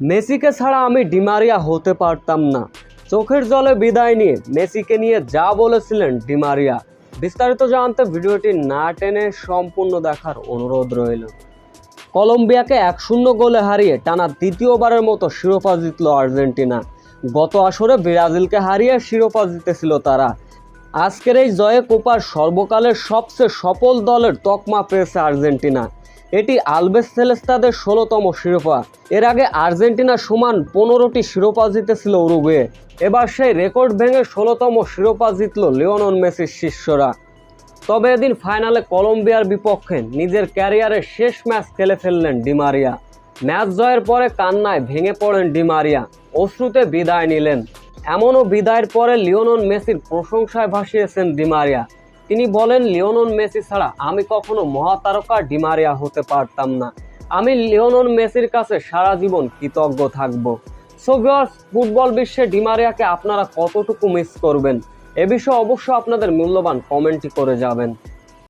মেসিকে ছাড়া আমি ডিমারিয়া হতে পারতাম না। চোখের জলে বিদায় নিয়ে মেসিকে নিয়ে যা বলেছিলেন ডিমারিয়া। বিস্তারিত জানতে ভিডিওটি না টেনে সম্পূর্ণ দেখার অনুরোধ রইল। কলম্বিয়াকে এক শূন্য গোলে হারিয়ে টানা দ্বিতীয়বারের মতো শিরোপা জিতল আর্জেন্টিনা। গত আসরে ব্রাজিলকে হারিয়ে শিরোপা জিতেছিল তারা। আজকের এই জয়ে কোপার সর্বকালের সবচেয়ে সফল দলের তকমা পেয়েছে আর্জেন্টিনা। এটি আলবেস সেলেস্তাদের ষোলোতম শিরোপা। এর আগে আর্জেন্টিনা সমান পনেরোটি শিরোপা জিতেছিল উরুগুয়ে। এবার সেই রেকর্ড ভেঙে ষোলোতম শিরোপা জিতল লিওনন মেসির শিষ্যরা। তবে এদিন ফাইনালে কলম্বিয়ার বিপক্ষে নিজের ক্যারিয়ারের শেষ ম্যাচ খেলে ফেললেন ডিমারিয়া ম্যাচ জয়ের পরে কান্নায় ভেঙে পড়েন ডিমারিয়া অশ্রুতে বিদায় নিলেন। এমনও বিদায়ের পরে লিওনন মেসির প্রশংসায় ভাসিয়েছেন ডিমারিয়া তিনি বলেন লিওনন মেসি ছাড়া আমি কখনো মহাতারকা ডিমারিয়া হতে পারতাম না। আমি লিওনন মেসির কাছে সারা জীবন কৃতজ্ঞ থাকব। সো ফুটবল বিশ্বে ডিমারিয়াকে আপনারা কতটুকু মিস করবেন? এ বিষয়ে অবশ্য আপনাদের মূল্যবান কমেন্টই করে যাবেন।